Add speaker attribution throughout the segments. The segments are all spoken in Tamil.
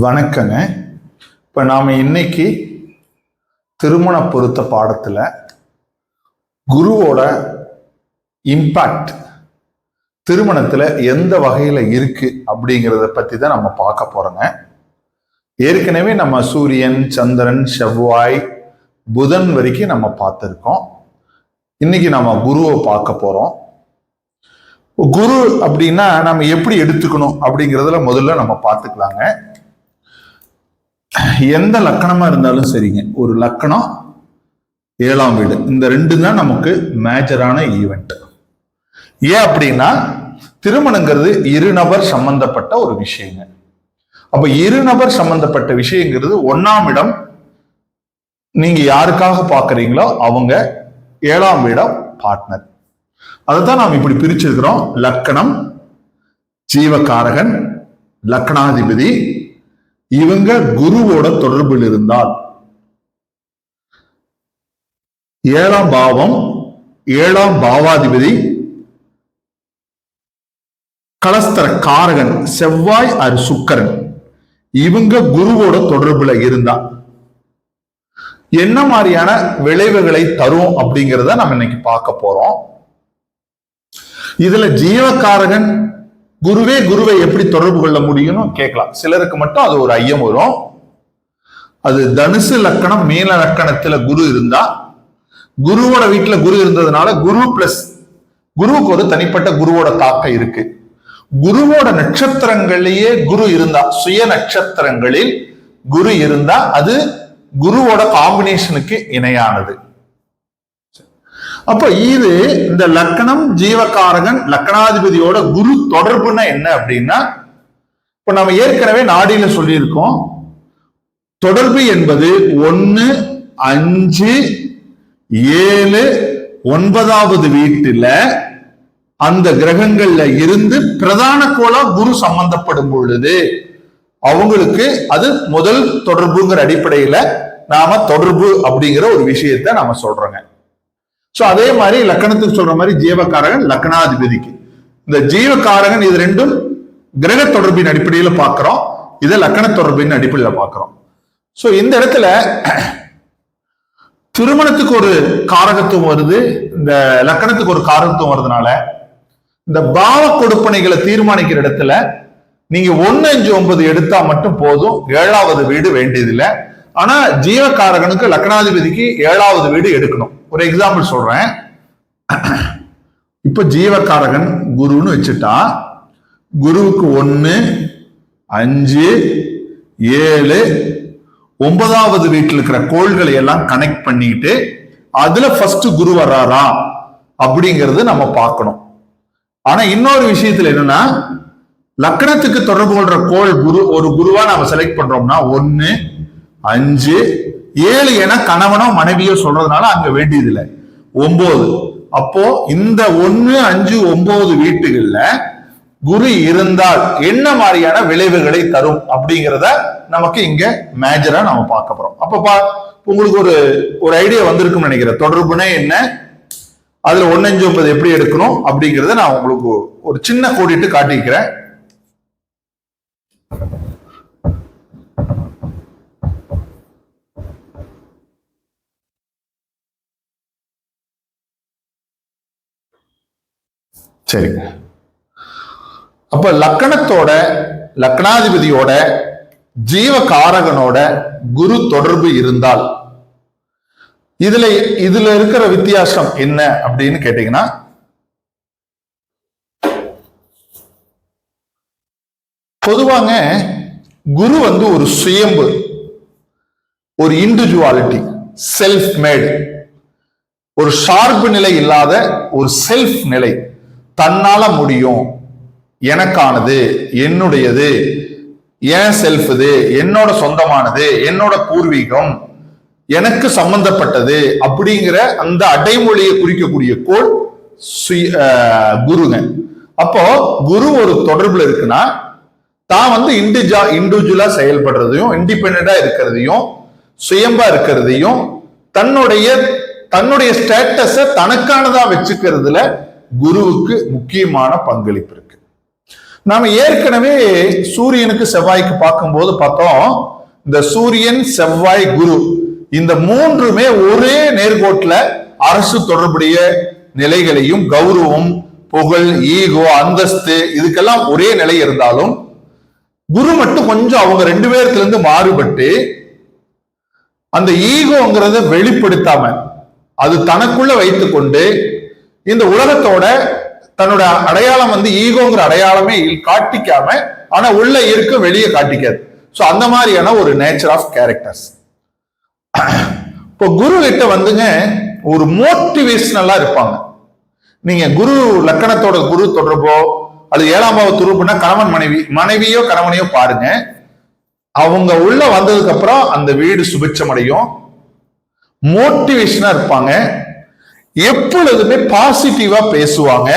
Speaker 1: வணக்கங்க. இப்போ நாம் இன்னைக்கு திருமண பொருத்த பாடத்தில் குருவோட இம்பாக்ட் திருமணத்தில் எந்த வகையில் இருக்கு அப்படிங்கிறத பற்றி தான் நம்ம பார்க்க போகிறோங்க ஏற்கனவே நம்ம சூரியன் சந்திரன் செவ்வாய் புதன் வரைக்கும் நம்ம பார்த்துருக்கோம். இன்னைக்கு நம்ம குருவை பார்க்க போகிறோம் குரு அப்படின்னா நம்ம எப்படி எடுத்துக்கணும் அப்படிங்கிறதுல முதல்ல நம்ம பார்த்துக்கலாங்க. எந்த லக்கணமா இருந்தாலும் சரிங்க. ஒரு லக்கணம் ஏழாம் வீடு. இந்த ரெண்டு தான் நமக்கு மேஜரான ஈவெண்ட் ஏன் அப்படின்னா திருமணங்கிறது இரு நபர் சம்பந்தப்பட்ட ஒரு விஷயங்க. அப்ப இரு நபர் சம்பந்தப்பட்ட விஷயங்கிறது ஒன்னாம் இடம் நீங்க யாருக்காக பாக்குறீங்களோ அவங்க ஏழாம் வீடம் பார்ட்னர் அதைத்தான் நாம் இப்படி பிரிச்சிருக்கிறோம். லக்கணம் ஜீவகாரகன் லக்னாதிபதி இவங்க குருவோட தொடர்பில் இருந்தால். ஏழாம் பாவம் ஏழாம் பாவாதிபதி கலஸ்தர காரகன் செவ்வாய் அரு சுக்கரன். இவங்க குருவோட தொடர்புல இருந்தா. என்ன மாதிரியான விளைவுகளை தரும் அப்படிங்கிறத நம்ம இன்னைக்கு பார்க்க போறோம். இதுல ஜீவகாரகன் குருவே குருவை எப்படி தொடர்பு கொள்ள முடியும்னு கேட்கலாம். சிலருக்கு மட்டும் அது ஒரு ஐயம் வரும். அது தனுசு லக்கணம் மேல லக்கணத்துல குரு இருந்தா குருவோட வீட்டுல குரு இருந்ததுனால குரு பிளஸ் குருவுக்கு ஒரு தனிப்பட்ட குருவோட தாக்கம் இருக்கு. குருவோட நட்சத்திரங்கள்லயே குரு இருந்தா சுய நட்சத்திரங்களில் குரு இருந்தா அது குருவோட காம்பினேஷனுக்கு இணையானது. அப்ப இது இந்த லக்கணம் ஜீவகாரகன் லக்கணாதிபதியோட குரு தொடர்புனா என்ன அப்படின்னா இப்ப நம்ம ஏற்கனவே நாடியில சொல்லியிருக்கோம். தொடர்பு என்பது ஒன்னு அஞ்சு ஏழு ஒன்பதாவது வீட்டுல அந்த கிரகங்கள்ல இருந்து பிரதான கோளா குரு சம்பந்தப்படும் பொழுது அவங்களுக்கு அது முதல் தொடர்புங்கிற அடிப்படையில நாம தொடர்பு அப்படிங்கிற ஒரு விஷயத்த நாம சொல்றோங்க. சோ அதே மாதிரி லக்கணத்துக்கு சொல்ற மாதிரி ஜீவகாரகன் லக்கணாதிபதிக்கு. இந்த ஜீவகாரகன் இது ரெண்டும் கிரக தொடர்பின் அடிப்படையில பார்க்குறோம். இதை லக்கண தொடர்பின் அடிப்படையில பார்க்குறோம். சோ இந்த இடத்துல திருமணத்துக்கு ஒரு காரகத்துவம் வருது. இந்த லக்கணத்துக்கு ஒரு காரகத்துவம் வருதுனால இந்த பாவ கொடுப்பனைகளை தீர்மானிக்கிற இடத்துல நீங்க ஒன்னு அஞ்சு ஒன்பது எடுத்தா மட்டும் போதும். ஏழாவது வீடு வேண்டியதில்லை. ஆனா ஜீவகாரகனுக்கு லக்னாதிபதிக்கு ஏழாவது வீடு எடுக்கணும். ஒரு எக்ஸாம்பிள் சொல்றேன். இப்ப ஜீவகாரகன் குருன்னு வச்சுட்டா குருவுக்கு ஒன்று அஞ்சு ஏழு ஒன்பதாவது வீட்டில் இருக்கிற கோள்களை எல்லாம் கனெக்ட் பண்ணிட்டு அதுல ஃபர்ஸ்ட் குரு வர்றாரா அப்படிங்கிறது நம்ம பார்க்கணும். ஆனா இன்னொரு விஷயத்துல என்னன்னா லக்கணத்துக்கு தொடர்பு கொள்ற கோள் குரு ஒரு குருவா நம்ம செலக்ட் பண்றோம்னா ஒன்னு அஞ்சு ஏழு என கணவனோ மனைவியோ சொல்றதுனால அங்க வேண்டியதில்லை. ஒன்பது அப்போ இந்த ஒன்னு அஞ்சு ஒன்பது வீட்டுகள்ல குரு இருந்தால் என்ன மாதிரியான விளைவுகளை தரும் அப்படிங்கிறத நமக்கு இங்க மேஜரா நம்ம பார்க்க போறோம். அப்ப பா உங்களுக்கு ஒரு ஒரு ஐடியா வந்திருக்கும் நினைக்கிறேன். தொடர்புனே என்ன? அதுல ஒன்னஞ்சு ஒன்பது எப்படி எடுக்கணும் அப்படிங்கிறத நான் உங்களுக்கு ஒரு சின்ன கோடிட்டு காட்டிக்கிறேன். சரி அப்ப லக்கணத்தோட லக்னாதிபதியோட ஜீவகாரகனோட குரு தொடர்பு இருந்தால் இதுல இதுல இருக்கிற வித்தியாசம் என்ன அப்படின்னு கேட்டீங்கன்னா பொதுவாங்க குரு வந்து ஒரு சுயம்பு ஒரு இண்டிவிஜுவாலிட்டி செல்ஃப் மேட் ஒரு ஷார்ப்பு நிலை இல்லாத ஒரு செல்ஃப் நிலை. தன்னால முடியும். எனக்கானது என்னுடையது என் செல்ஃப் இது என்னோட சொந்தமானது என்னோட பூர்வீகம் எனக்கு சம்பந்தப்பட்டது அப்படிங்கிற அந்த அடைமொழியை குறிக்கக்கூடிய கோள் குருங்க. அப்போ குரு ஒரு தொடர்புல இருக்குன்னா தான் வந்து இண்டிஜா இண்டிவிஜுவலா செயல்படுறதையும் இண்டிபெண்டா இருக்கிறதையும் சுயம்பா இருக்கிறதையும் தன்னுடைய தன்னுடைய ஸ்டேட்டஸ தனக்கானதா வச்சுக்கிறதுல குருவுக்கு முக்கியமான பங்களிப்பு இருக்கு. நாம ஏற்கனவே சூரியனுக்கு செவ்வாய்க்கு பார்க்கும்போது பார்த்தோம் இந்த சூரியன் செவ்வாய் குரு இந்த மூன்றுமே ஒரே நேர்கோட்டில் அரசு தொடர்புடைய நிலைகளையும் கௌரவம் புகழ் ஈகோ அந்தஸ்து இதுக்கெல்லாம் ஒரே நிலை இருந்தாலும் குரு மட்டும் கொஞ்சம் அவங்க ரெண்டு பேர்த்துல இருந்து மாறுபட்டு அந்த ஈகோங்கிறத வெளிப்படுத்தாம அது தனக்குள்ள வைத்துக்கொண்டு இந்த உலகத்தோட தன்னோட அடையாளம் வந்து ஈகோங்கிற அடையாளமே காட்டிக்காம ஆனா உள்ள இருக்கும் வெளியே காட்டிக்காது. ஸோ அந்த மாதிரியான ஒரு நேச்சர் ஆஃப் கேரக்டர்ஸ் இப்போ குரு கிட்ட வந்துங்க ஒரு மோட்டிவேஷனலா இருப்பாங்க. நீங்க குரு லக்கணத்தோட குரு தொடர்போ அது ஏழாம் பாவ துருப்புனா கணவன் மனைவி மனைவியோ கணவனையோ பாருங்க. அவங்க உள்ள வந்ததுக்கு அப்புறம் அந்த வீடு சுபிட்சம் அடையும் மோட்டிவேஷனா இருப்பாங்க. எப்பொழுதுமே பாசிட்டிவா பேசுவாங்க.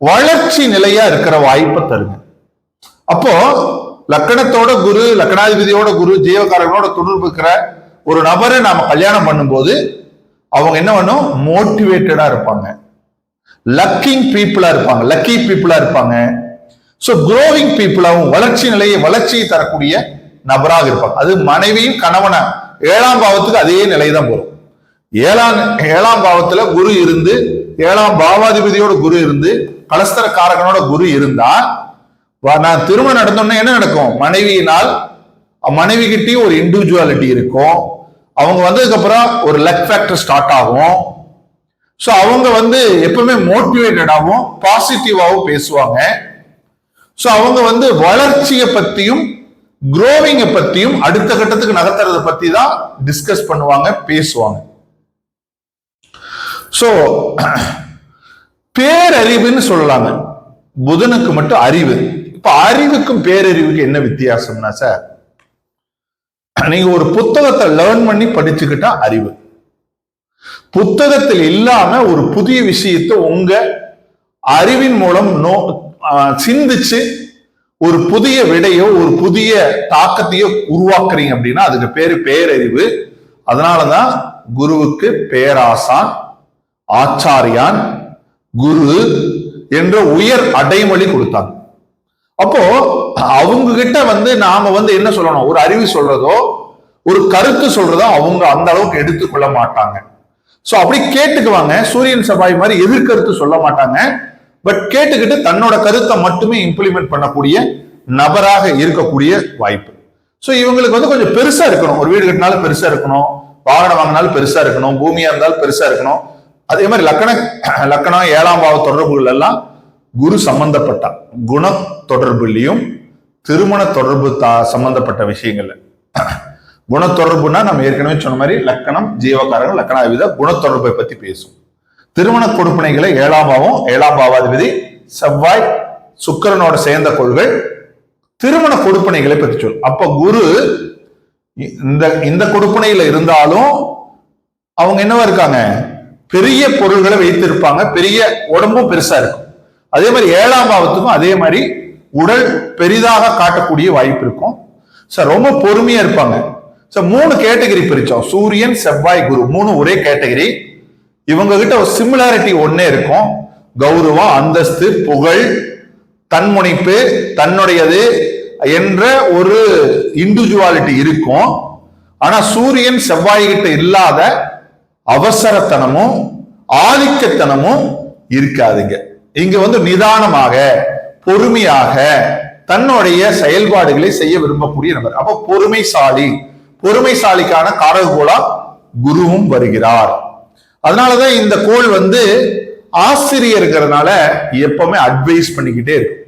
Speaker 1: வளர்ச்சி நிலையா இருக்கிற வாய்ப்பை தருங்க. அப்போ லக்கணத்தோட குரு லக்கணாதிபதியோட குரு ஜீவகாரகனோட தொடர்பு இருக்கிற ஒரு நபரை நாம கல்யாணம் பண்ணும்போது அவங்க என்ன பண்ணும்? மோட்டிவேட்டடா இருப்பாங்க. லக்கிங் பீப்புளா இருப்பாங்க. லக்கி பீப்புளா இருப்பாங்க. ஸோ குரோவிங் பீப்புளாகவும் வளர்ச்சி நிலையை வளர்ச்சியை தரக்கூடிய நபராக இருப்பாங்க. அது மனைவியும் கணவனை ஏழாம் பாவத்துக்கு அதே நிலை தான் போகும் ஏழாம் ஏழாம் பாவத்துல குரு இருந்து ஏழாம் பாவாதிபதியோட குரு இருந்து கலஸ்தர காரகனோட குரு இருந்தா நான் திருமணம் நடந்தோன்னே என்ன நடக்கும்? மனைவியினால் மனைவி கிட்டயும் ஒரு இண்டிவிஜுவாலிட்டி இருக்கும். அவங்க வந்ததுக்கு அப்புறம் ஒரு லக் ஃபேக்டர் ஸ்டார்ட் ஆகும். ஸோ அவங்க வந்து எப்பவுமே மோட்டிவேட்டடாகவும் பாசிட்டிவாகவும் பேசுவாங்க. ஸோ அவங்க வந்து வளர்ச்சியை பத்தியும் குரோவிங்கை பத்தியும் அடுத்த கட்டத்துக்கு நகர்த்துறத பத்தி தான் டிஸ்கஸ் பண்ணுவாங்க பேசுவாங்க. ஸோ பேரறிவுன்னு சொல்லலாங்க. புதனுக்கு மட்டும் அறிவு. இப்ப அறிவுக்கும் பேரறிவுக்கு என்ன வித்தியாசம்னா சார் நீங்க ஒரு புத்தகத்தை லேர்ன் பண்ணி படிச்சுக்கிட்டா அறிவு. புத்தகத்தில் இல்லாம ஒரு புதிய விஷயத்தை உங்க அறிவின் மூலம் நோ சிந்திச்சு ஒரு புதிய விடையோ ஒரு புதிய தாக்கத்தையோ உருவாக்குறீங்க அப்படின்னா அதுக்கு பேரு பேரறிவு. அதனாலதான் குருவுக்கு பேராசான் ஆச்சாரியான் குரு என்ற உயர் அடைமொழி கொடுத்தாங்க அப்போ அவங்க கிட்ட வந்து நாம வந்து என்ன சொல்லணும்? ஒரு அறிவு சொல்றதோ ஒரு கருத்து சொல்றதோ அவங்க அந்த அளவுக்கு எடுத்துக்கொள்ள மாட்டாங்க. ஸோ அப்படி கேட்டுக்குவாங்க. சூரியன் சபாய் மாதிரி எதிர்கருத்து சொல்ல மாட்டாங்க. பட் கேட்டுக்கிட்டு தன்னோட கருத்தை மட்டுமே இம்ப்ளிமெண்ட் பண்ணக்கூடிய நபராக இருக்கக்கூடிய வாய்ப்பு. ஸோ இவங்களுக்கு வந்து கொஞ்சம் பெருசா இருக்கணும். ஒரு வீடு கட்டினாலும் பெருசா இருக்கணும். வாகனம் வாங்கினாலும் பெருசா இருக்கணும். பூமியா இருந்தாலும் பெருசா இருக்கணும். அதே மாதிரி லக்கண லக்கணம் ஏழாம் பாவ தொடர்புகள் எல்லாம் குரு சம்பந்தப்பட்ட குண தொடர்புலையும் திருமண தொடர்பு தா சம்பந்தப்பட்ட விஷயங்கள்ல. குணத்தொடர்புனா நம்ம ஏற்கனவே சொன்ன மாதிரி லக்கணம் ஜீவகாரங்கள் லக்கணாதிபதி குணத்தொடர்பை பத்தி பேசும். திருமண கொடுப்பனைகளை ஏழாம் பாவம் ஏழாம் பாவாதிபதி செவ்வாய் சுக்கரனோட சேர்ந்த கொள்கை திருமண கொடுப்பனைகளை பற்றி சொல். அப்ப குரு இந்த இந்த கொடுப்பனையில இருந்தாலும் அவங்க என்னவா இருக்காங்க? பெரிய பொருள்களை வைத்திருப்பாங்க. பெரிய உடம்பும் பெருசா இருக்கும். அதே மாதிரி ஏழாம் பாவத்துக்கும் அதே மாதிரி உடல் பெரிதாக காட்டக்கூடிய வாய்ப்பு இருக்கும். சார் ரொம்ப பொறுமையா இருப்பாங்க. சார் மூணு கேட்டகரி பிரிச்சோம். சூரியன் செவ்வாய் குரு. மூணு ஒரே கேட்டகரி இவங்க கிட்ட ஒரு சிமிலாரிட்டி ஒன்னே இருக்கும். கௌரவம் அந்தஸ்து புகழ் தன்முனைப்பு தன்னுடையது என்ற ஒரு இண்டிவிஜுவாலிட்டி இருக்கும். ஆனா சூரியன் செவ்வாய் கிட்ட இல்லாத அவசரத்தனமும் ஆதிக்கத்தனமும் இருக்காதுங்க. இங்க வந்து நிதானமாக பொறுமையாக தன்னுடைய செயல்பாடுகளை செய்ய விரும்பக்கூடிய நபர். அப்ப பொறுமைசாலி பொறுமைசாலிக்கான காரகோலா குருவும் வருகிறார். அதனாலதான் இந்த கோள் வந்து ஆசிரியருங்கிறதுனால எப்பவுமே அட்வைஸ் பண்ணிக்கிட்டே இருக்கும்.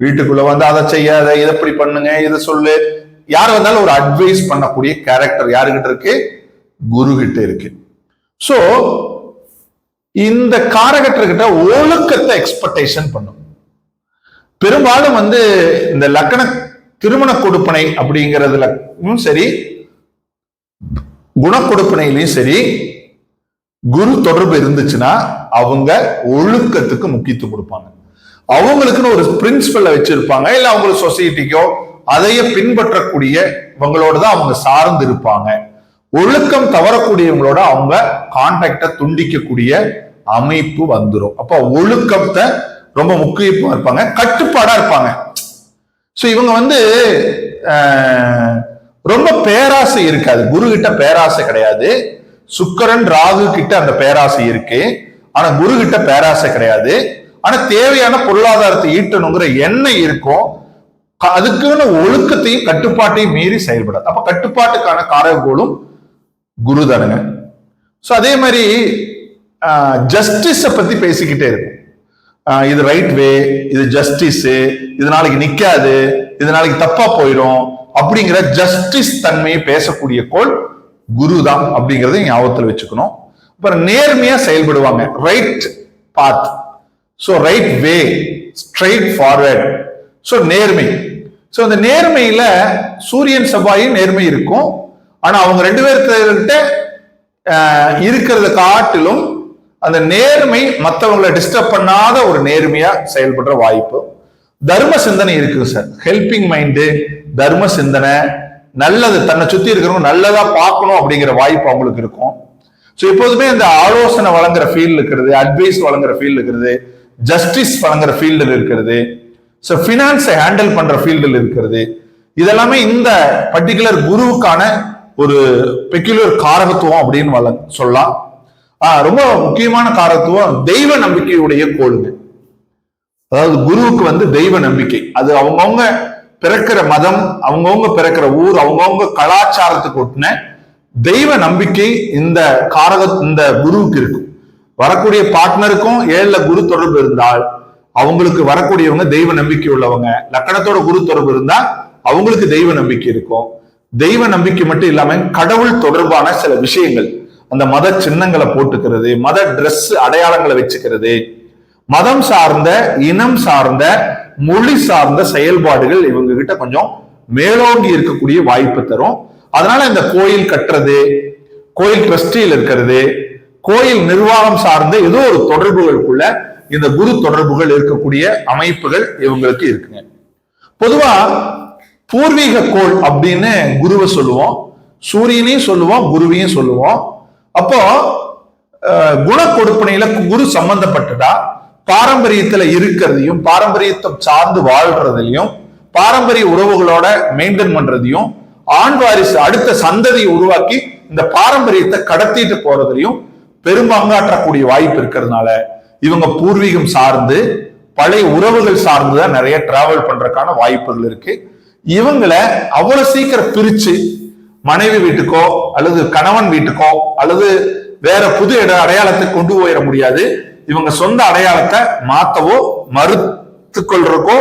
Speaker 1: வீட்டுக்குள்ள வந்து அதை செய்யாத இதை எப்படி பண்ணுங்க இதை சொல்லு. யார் வந்தாலும் ஒரு அட்வைஸ் பண்ணக்கூடிய கேரக்டர் யாருகிட்ட இருக்கு? குரு கிட்ட இருக்கு. ஸோ இந்த காரகட்டர்கிட்ட ஒழுக்கத்தை எக்ஸ்பெக்டேஷன் பண்ணும். பெரும்பாலும் வந்து இந்த லக்கண திருமண கொடுப்பனை அப்படிங்கிறதுல சரி குணக்கொடுப்பனையிலையும் சரி குரு தொடர்பு இருந்துச்சுன்னா அவங்க ஒழுக்கத்துக்கு முக்கியத்துவம் கொடுப்பாங்க. அவங்களுக்குன்னு ஒரு பிரின்சிபலை வச்சிருப்பாங்க. இல்லை அவங்களுக்கு சொசைட்டிக்கோ அதையே பின்பற்றக்கூடிய இவங்களோட தான் அவங்க சார்ந்து இருப்பாங்க. ஒழுக்கம் தவறக்கூடியவங்களோட அவங்க கான்டாக்டை துண்டிக்கக்கூடிய அமைப்பு வந்துடும் அப்போ ஒழுக்கத்தை ரொம்ப முக்கியத்துவம் இருப்பாங்க கட்டுப்பாடா இருப்பாங்க. ஸோ இவங்க வந்து ரொம்ப பேராசை இருக்காது. குரு கிட்ட பேராசை கிடையாது. சுக்கரன் ராகு கிட்ட அந்த பேராசை இருக்கு. ஆனா குரு கிட்ட பேராசை கிடையாது. ஆனா தேவையான பொருளாதாரத்தை ஈட்டணுங்கிற எண்ணம் இருக்கும். அதுக்கான அதுக்குன்னு ஒழுக்கத்தையும் கட்டுப்பாட்டையும் மீறி செயல்படாது. அப்ப கட்டுப்பாட்டுக்கான காரகோளும் குரு தானுங்க. ஸோ அதே மாதிரி ஜஸ்டிஸை பற்றி பேசிக்கிட்டே இருக்கும். இது ரைட் வே இது ஜஸ்டிஸு இது நாளைக்கு நிற்காது இது நாளைக்கு தப்பாக போயிடும் அப்படிங்கிற ஜஸ்டிஸ் தன்மையை பேசக்கூடிய கோள் குரு தான் அப்படிங்கிறத ஞாபகத்தில் வச்சுக்கணும். அப்புறம் நேர்மையாக செயல்படுவாங்க. Right path so right way straightforward so நேர்மை. ஸோ அந்த நேர்மையில் சூரியன் செவ்வாயும் நேர்மை இருக்கும். ஆனால் அவங்க ரெண்டு பேர்கிட்ட இருக்கிறத காட்டிலும் அந்த நேர்மை மற்றவங்களை டிஸ்டர்ப் பண்ணாத ஒரு நேர்மையா செயல்படுற வாய்ப்பு. தர்ம சிந்தனை இருக்குது சார் ஹெல்பிங் மைண்டு தர்ம சிந்தனை நல்லது தன்னை சுத்தி இருக்கிறவங்க நல்லதா பார்க்கணும் அப்படிங்கிற வாய்ப்பு அவங்களுக்கு இருக்கும். ஸோ எப்போதுமே இந்த ஆலோசனை வழங்குற ஃபீல்டு இருக்கிறது அட்வைஸ் வழங்குற ஃபீல்டு இருக்கிறது ஜஸ்டிஸ் வழங்குற ஃபீல்டில் இருக்கிறது ஸோ ஃபினான்ஸை ஹேண்டில் பண்ற ஃபீல்டில் இருக்கிறது. இதெல்லாமே இந்த பர்டிகுலர் குருவுக்கான ஒரு பெக்யுலர் காரகத்துவம் அப்படின்னு சொல்லலாம். ரொம்ப முக்கியமான காரத்துவம் தெய்வ நம்பிக்கையுடைய கோளுங்க அதாவது குருவுக்கு வந்து தெய்வ நம்பிக்கை. அது அவங்கவுங்க பிறக்கிற மதம் அவங்கவுங்க பிறக்கிற ஊர் அவங்கவுங்க கலாச்சாரத்துக்கு ஒட்டின தெய்வ நம்பிக்கை இந்த காரக இந்த குருவுக்கு இருக்கும் வரக்கூடிய பார்ட்னருக்கும் ஏழுல குரு தொடர்பு இருந்தால் அவங்களுக்கு வரக்கூடியவங்க தெய்வ நம்பிக்கை உள்ளவங்க. லக்கணத்தோட குரு தொடர்பு இருந்தா அவங்களுக்கு தெய்வ நம்பிக்கை இருக்கும். தெய்வ நம்பிக்கை மட்டும் இல்லாம கடவுள் தொடர்பான சில விஷயங்கள். அந்த மத சின்னங்களை போட்டுக்கிறது மத ட்ரெஸ் அடையாளங்களை வச்சுக்கிறது. மதம் சார்ந்த இனம் சார்ந்த மொழி சார்ந்த செயல்பாடுகள் இவங்க கிட்ட கொஞ்சம் மேலோங்கி இருக்கக்கூடிய வாய்ப்பு தரும். அதனால இந்த கோயில் கட்டுறது கோயில் ட்ரஸ்டியில் இருக்கிறது கோயில் நிர்வாகம் சார்ந்த ஏதோ ஒரு தொடர்புகளுக்குள்ள இந்த குரு தொடர்புகள் இருக்கக்கூடிய அமைப்புகள் இவங்களுக்கு இருக்குங்க. பொதுவா பூர்வீக கோள் அப்படின்னு குருவை சொல்லுவோம் சூரியனையும் சொல்லுவோம் குருவையும் சொல்லுவோம். அப்போ குண கொடுப்பனையில குரு சம்பந்தப்பட்டதா? பாரம்பரியத்துல இருக்கிறதையும் பாரம்பரியத்தை சார்ந்து வாழ்றதையும் பாரம்பரிய உறவுகளோட மெயின்டைன் பண்றதையும் ஆண் வாரிசு அடுத்த சந்ததியை உருவாக்கி இந்த பாரம்பரியத்தை கடத்திட்டு போறதுலையும் பெரும்பங்காற்றக்கூடிய வாய்ப்பு இருக்கிறதுனால இவங்க பூர்வீகம் சார்ந்து பழைய உறவுகள் சார்ந்து தான் நிறைய டிராவல் பண்றதுக்கான வாய்ப்புகள் இருக்கு. இவங்களை அவ்வளவு சீக்கிரம் பிரிச்சு மனைவி வீட்டுக்கோ அல்லது கணவன் வீட்டுக்கோ அல்லது வேற புது இட அடையாளத்தை கொண்டு போயிட முடியாது. இவங்க சொந்த அடையாளத்தை மாத்தவோ மறுத்து கொள்றக்கோ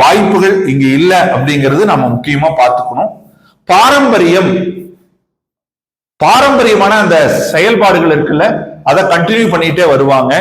Speaker 1: வாய்ப்புகள் இங்க இல்லை அப்படிங்கிறது நம்ம முக்கியமா பார்த்துக்கணும். பாரம்பரியம். பாரம்பரியமான அந்த செயல்பாடுகள் இருக்குல்ல அதை கண்டினியூ பண்ணிட்டே வருவாங்க.